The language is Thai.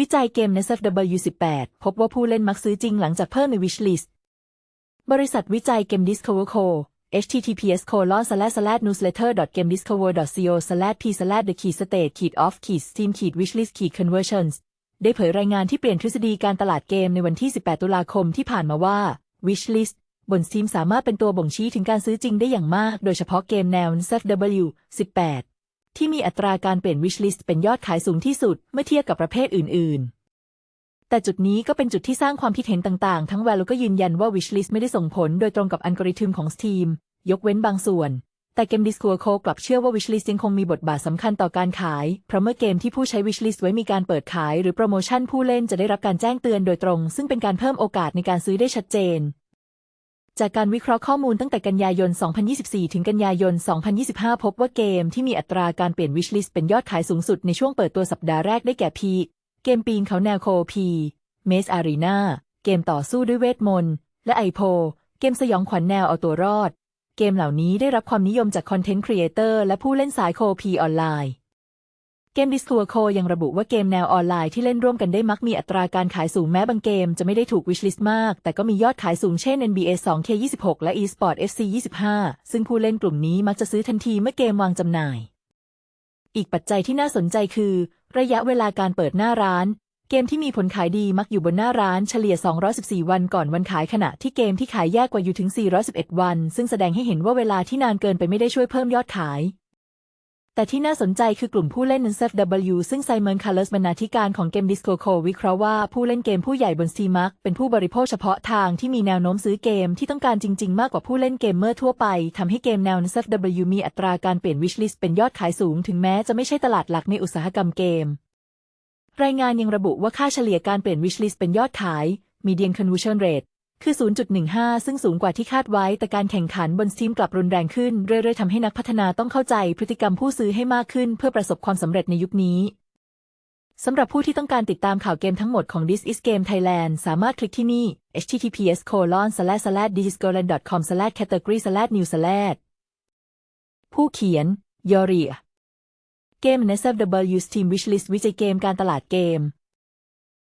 วิจัยเกม NSFW18 พบว่าผู้เล่นมักซื้อจริงหลังจากเพิ่มใน wishlist บริษัทวิจัยเกม Discover Co https colon slash slash newsletter game discover co slash p slash the key state ขีด off ขีด steam ขีด wishlist ขีด conversions ได้เผยรายงานที่เปลี่ยนทฤษฎีการตลาดเกมในวันที่ 18 ตุลาคมที่ผ่านมาว่า wishlist บน Steam สามารถเป็นตัวบ่งชี้ถึงการซื้อจริงได้อย่างมาก โดยเฉพาะเกมแนว NSFW 18 ที่มีอัตราการเปลี่ยน wishlist เป็นยอดขายสูงที่สุดเมื่อเทียบกับประเภทอื่น ๆ แต่จุดนี้ก็เป็นจุดที่สร้างความคิดเห็นต่าง ๆ ทั้ง Value ก็ยืนยันว่า wishlist ไม่ได้ส่งผลโดยตรงกับอัลกอริทึมของ Steam ยกเว้นบางส่วน แต่เกม Discord Co กลับเชื่อว่า wishlist ยังคงมีบทบาทสำคัญต่อการขาย เพราะเมื่อเกมที่ผู้ใช้ wishlist ไว้มีการเปิดขายหรือโปรโมชั่นผู้เล่นจะได้รับการแจ้งเตือนโดยตรง ซึ่งเป็นการเพิ่มโอกาสในการซื้อได้ชัดเจน จากการวิเคราะห์ข้อมูลตั้งแต่กันยายน 2024 ถึงกันยายน 2025 พบว่าเกมที่มีอัตราการเปลี่ยน wishlist เป็นยอดขายสูงสุดในช่วงเปิดตัวสัปดาห์แรกได้แก่พีเกมปีนเขาแนวโคพีเมสอารีนาเกมต่อสู้ด้วยเวทมนต์ และไอโพ เกมสยองขวัญแนวเอาตัวรอด เกมเหล่านี้ได้รับความนิยมจากคอนเทนต์ครีเอเตอร์และผู้เล่นสายโคพีออนไลน์ เกม Discord Co ยังระบุว่าเกมแนวออนไลน์ที่เล่นร่วมกันได้มักมีอัตราการขายสูงแม้บางเกมจะไม่ได้ถูก wishlist มาก แต่ก็มียอดขายสูงเช่น NBA 2K26 และ eSport FC 25 ซึ่งผู้เล่นกลุ่มนี้มักจะซื้อทันทีเมื่อเกมวางจำหน่าย อีกปัจจัยที่น่าสนใจคือ ระยะเวลาการเปิดหน้าร้าน เกมที่มีผลขายดีมักอยู่บนหน้าร้านเฉลี่ย 214 วันก่อนวันขายขณะที่เกมที่ขายแย่กว่าอยู่ถึง 411 วัน ซึ่งแสดงให้เห็นว่าเวลาที่นานเกินไปไม่ได้ช่วยเพิ่มยอดขาย แต่ที่น่าสนใจคือกลุ่มผู้เล่น NSFW ซึ่งไซเมอนคาร์ลสบรรณาธิการของเกม Disco Co วิเคราะห์ว่าผู้เล่นเกมผู้ใหญ่บน Steam มักเป็นผู้บริโภคเฉพาะทางที่มีแนวโน้มซื้อเกมที่ต้องการจริง ๆ มากกว่าผู้เล่นเกมเมอร์ทั่วไปทำให้เกมแนว NSFW มีอัตราการเปลี่ยน wishlist เป็นยอดขายสูง ถึงแม้จะไม่ใช่ตลาดหลักในอุตสาหกรรมเกม รายงานยังระบุว่าค่าเฉลี่ยการเปลี่ยน wishlist เป็นยอดขาย median conversion rate คือ 0.15 ซึ่งสูงกว่าที่คาดไว้ แต่การแข่งขันบน Steam กลับรุนแรงขึ้น เรื่อยๆทำให้นักพัฒนาต้องเข้าใจพฤติกรรมผู้ซื้อให้มากขึ้น เพื่อประสบความสำเร็จในยุคนี้สำหรับผู้ที่ต้องการติดตามข่าวเกมทั้งหมดของ This is Game Thailand สามารถคลิกที่นี่ https colon slash slash discoland com slash category slash new slash ผู้เขียนยอริเกม NSFW Steam Wishlist วิจัยเกมการตลาดเกม